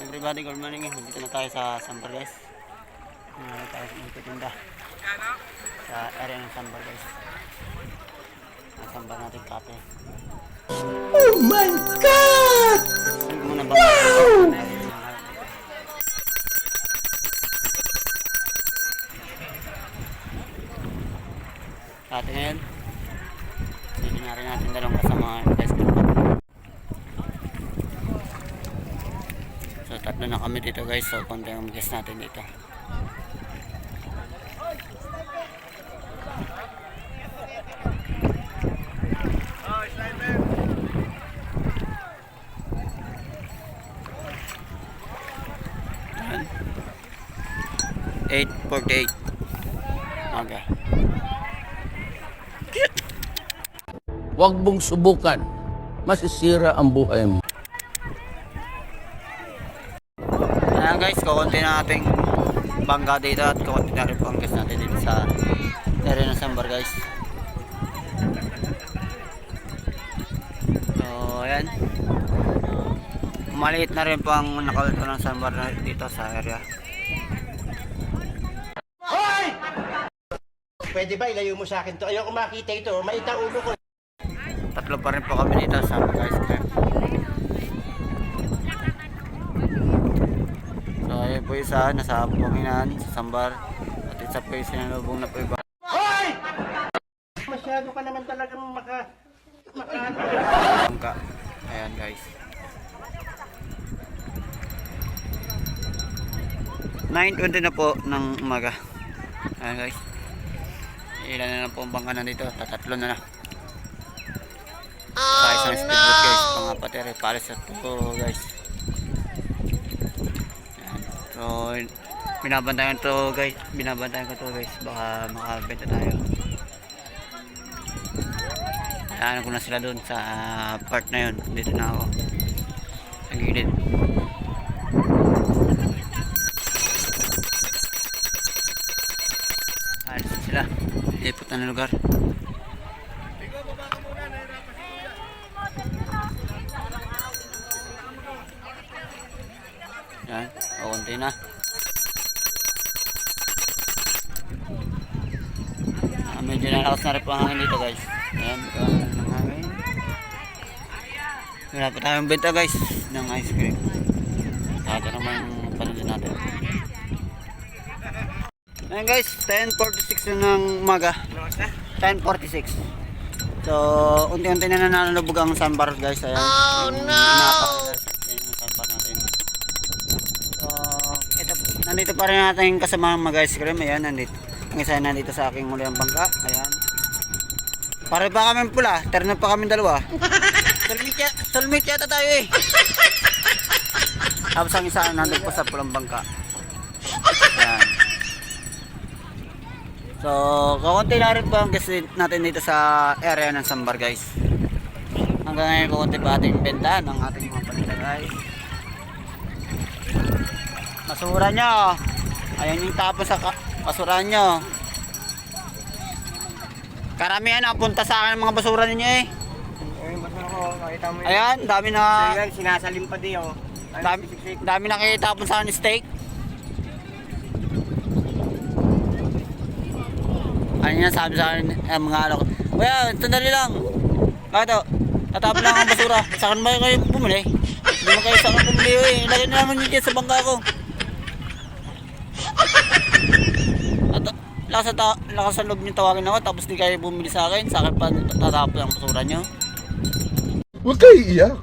everybody, good morning. Nandito na tayo sa Sambar guys. Nandito tayo sa magtitinda. Sa area ng Sambar guys. Ang Sambar natin kape. Oh my God! Ba? Kate na yun. Hindi na rin natin dalawang kasama guys. So tatlo na kami dito guys. So konti ang guest natin dito. Eight forty eight. Okay. Huwag mong subukan. Masisira ang buhay mo. Ayan guys, kukunti na ating bangga dito at kukunti na rin po ang gas natin dito sa area ng Sambar guys. So, ayan. Maliit na rin po ang nakalito ng Sambar na dito sa area. Pwede ba ilayo mo sa akin to? Ayoko makita ito. Maita ulo ko. Tatlo pa rin po kami dito sa guys. So, ayun po isa, nasa Buminan, sa Sambar. At isa po yung sinalubong na po iba. Hoy! Masyado ka naman talagang maka... maka... Ayan guys. 9.20 na po ng umaga. Ayan guys. Ilan na lang po ang bangka nandito. Tatatlo na na. Sa isang speedboat guys. Pangapat ere. Pares at po guys. So, binabantayan to guys. Binabantayan ko to guys. Baka makabenta tayo. Ano ko na sila doon sa part na yun. Dito na ako. Sa gilid. Alis sila. Lipot na ng lugar. Yan. O, konti na. Ah, medyo nalakas na rin po ang hangin dito guys. Ayan, ito ang hangin. Wala pa tayong benta guys ng ice cream. Kaya naman yung panunin natin. Ayan guys, 10.46 na ng umaga. 10.46. So, unti-unti na nananalubog ang sandbar guys. Ayan. Oh no! Yan yung sandbar natin. So, ito, nandito pa rin natin yung kasama mag ice cream. Ayan, nandito. Ang isa nandito sa aking muli ang bangka. Ayan. Pare pa kami pula, terno pa kami dalawa. Sulmit, ya, sulmit yata tayo eh. Tapos ang isa nandun po sa pulang bangka. Ayan. So, kakunti na rin po ang guest natin dito sa area ng Sambar guys. Hanggang ngayon kakunti pa ating benta ng ating mga paninda guys. Basura nyo. Ayan yung tapon sa basura nyo. Karamihan napunta sa akin ang mga basura ninyo eh. Ayun, mo Ayan, dami na Ayan, sinasalim pa di oh. dami, dami nakitapon sa akin steak. Ano yan sabi sa akin eh, mga ko. Kuya, sandali lang. Bakit o? Tatapon lang ang basura. Sa akin ba kayo bumili? Hindi mo kayo sa akin bumili eh. Lagyan na naman yun sa bangka ko. At lakas sa, ta- lakas sa loob niyo tawagin ako tapos di kayo bumili sa akin. Sa akin pa tatapon ang basura niyo. Huwag kayo iiyak.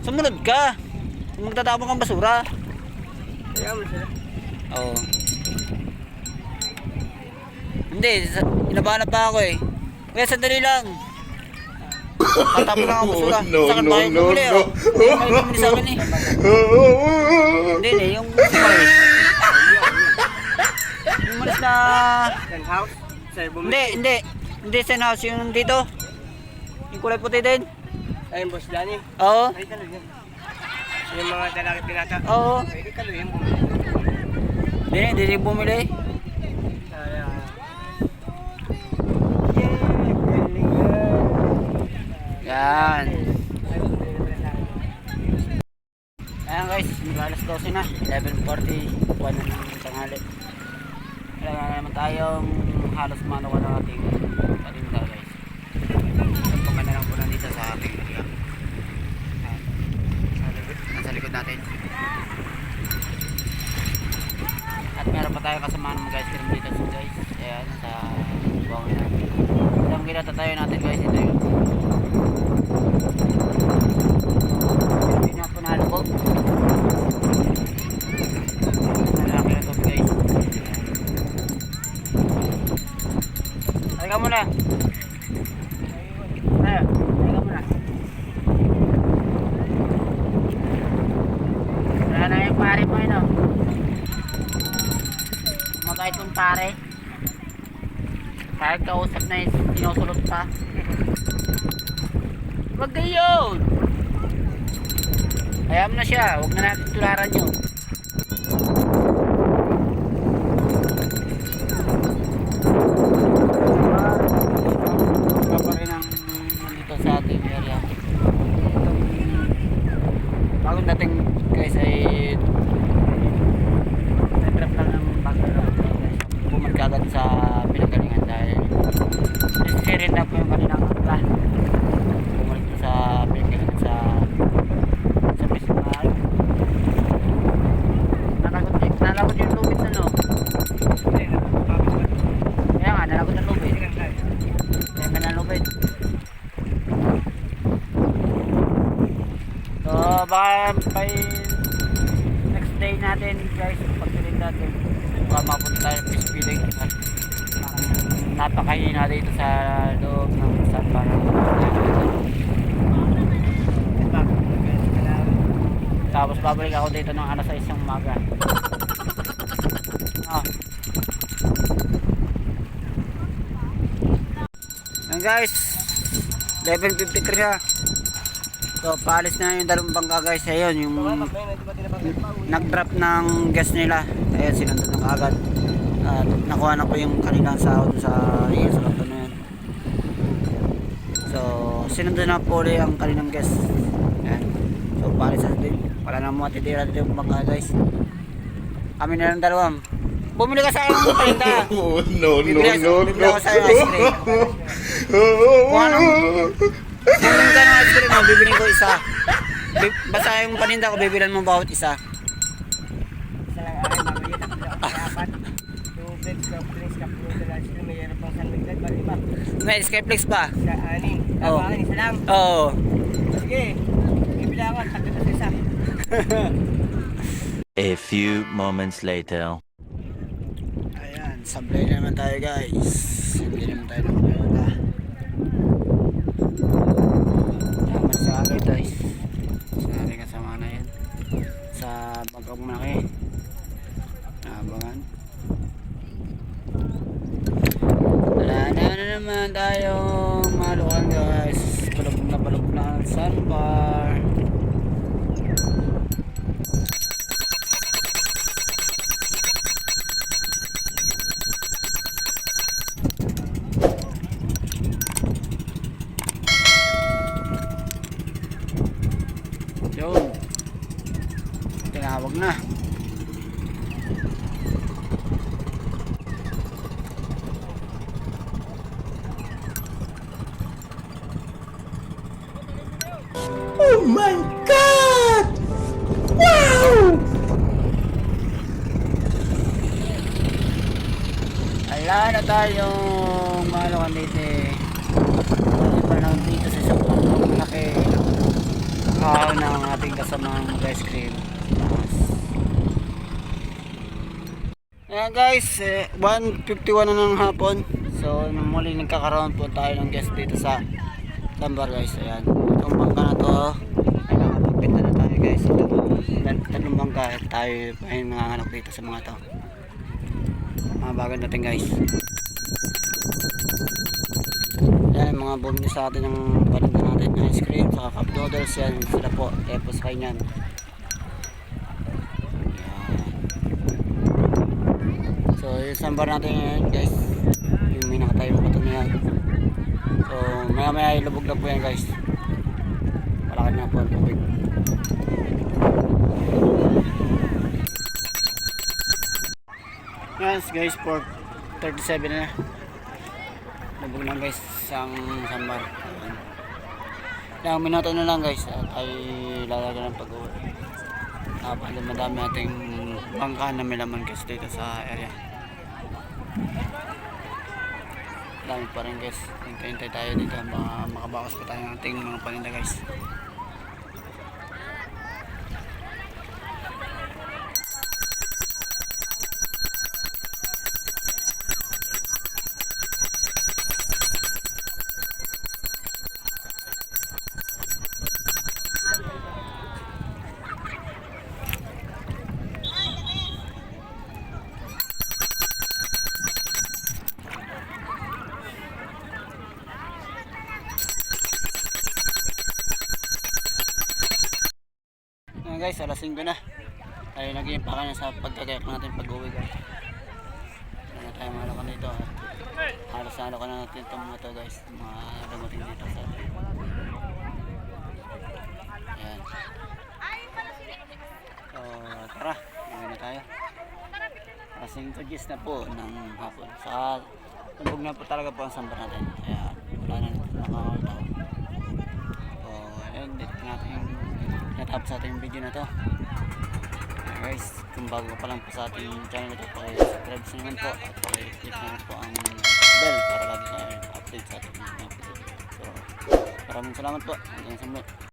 Sumunod ka. Magtatapon kang basura. Kaya mo sila. Oo. Hindi, inabahan pa ako eh. Kaya sandali lang. Tatapon lang ang basura. No, sa akin no, no, bumili no. oh? Kayo bumili sa akin eh. Hindi, hindi. Yung umalis. Yung umalis na... Yan, house. Hindi, hindi. Hindi sa house. Yung dito. Yung kulay puti din. Ayun, boss Danny. Oo. Ay, talaga. Yung mga dalaki pinata. Oo. Pwede kaluhin bumili. Hindi, hindi bumili. Yan. Ayan guys, mag-alas 12 na. 11.41 na ng tanghali. Wala na naman tayong halos manuwa ng ating patinda guys. Pagpakan na lang po nandito sa ating area. Sa likod, nasa likod natin. At meron pa tayong kasama ng mga guys cream dito guys. Ayan, sa buwangin natin. Ito ang kinata tayo natin guys. Ito yun. Hindi na po nalo ko. Malaki na to guys. Halika muna. Ayan, halika muna. Wala na yung pare mo yun oh. Mabait yung pare. Kahit kausap na yung sinusulot pa. Wag gayon! Hayaan mo na siya, huwag na natin tularan yun. pa rin ang nandito sa ating area. Bagong dating guys ay nag-trap lang ng background guys. Bumalik agad sa pinagalingan dahil necessary na po yung kaninang akla. Bumalik po sa pinagalingan sa sa festival. Nalagot, nalagot yung lubid na no? Kaya nga, nalagot ang lubid. Kaya ka na lubid. So, baka by next day natin guys, pagtuloy natin, baka mapunta tayo ng feeding. Parang napakahina dito sa loob ng Sapa. Tapos babalik ako dito ng alas 6 ng umaga. Ah. Yan guys, 11.53 siya. So, paalis na yung dalawang bangka guys. Ayun, yung nag-drop ng gas nila. Ayun, sinunod na agad. Nakuha na ko yung kanilang sahod sa iya sa kanto na yun. So, sinunod na po ulit ang kanilang gas. Yan. So, paalis na din. Wala na mo matitira dito yung bangka guys. Kami na lang dalawang. Bumili ka sa akin ng palinda. Oh, no, no, Bibili no, ako- bibili ako sa'yo ice cream. Kung anong- Kung anong gano'ng ice cream mo, bibili ko isa. Basta yung paninda ko, bibilan mo bawat. Isa lang ay, mamaya na pala ako apat. Tubig, complex, kapulutan lang sila. Mayroon pang sanligtad, bali ba? May Skyflex pa. Sa anin. Oo. Tama, isa lang. Oo. Sige. Bibili ako, takot na sa isa. A few moments later. Ayan, sablay na naman tayo guys. Sablay naman tayo ng pera. Tama sa akin guys. Sa akin kasama na yan. Sa bangkang malaki. Naabangan. Na na naman tayong malukan guys. Palubog na palubog na ang. Na tayong malukan dito eh. Wala pa lang dito sa isang malaki. Kahaw ng ating kasamang ice cream. Ayan guys, eh, 1.51 na ng hapon. So, muli nagkakaroon po tayo ng guest dito sa Lambar guys. Ayan, itong bangka na to, ay nakapagpinta na tayo guys. Ito, tat- tatlong bangka tayo ay nanganganak dito sa mga to. Mga bagong dating guys. Yan, mga bumili sa atin ng palinda natin ng ice cream, saka cup noodles yan, sila po, tapos kayo yan. Yan. yung sambar natin ngayon guys. Yung may nakatayong bato na yan. So, maya maya ilubog na po yan guys. Malakad na po ang tubig. Yes guys, port 37 na. Lubog na guys ang sambar. Ilang minuto na lang guys at ay lalagyan ng pag-uwi. Dapat madami ating bangka na may laman guys dito sa area. Dami pa rin guys. Hintay-hintay tayo dito. Baka makabakas pa tayo ng ating mga paninda guys. Ayan guys, alas 5 na. Ay nag-iimpaka na sa pagkagayak natin pag-uwi guys. Wala na tayo mga dito. ah. Halos na ka na natin itong mga to guys. Mga dumating dito sa Ayan. So, tara. Uwi na tayo. Alas 5 gis na po ng hapon. Sa tubog na po talaga po ang sambar natin. Kaya wala na nito nakakataw. So, ayun, dito natin natapos sa ating video na to. Guys, kung bago pa lang po sa ating channel ito, pakisubscribe sa naman po at pakiclick naman po ang bell para lagi na update sa ating mga video. So, maraming salamat po. Hanggang sa muli.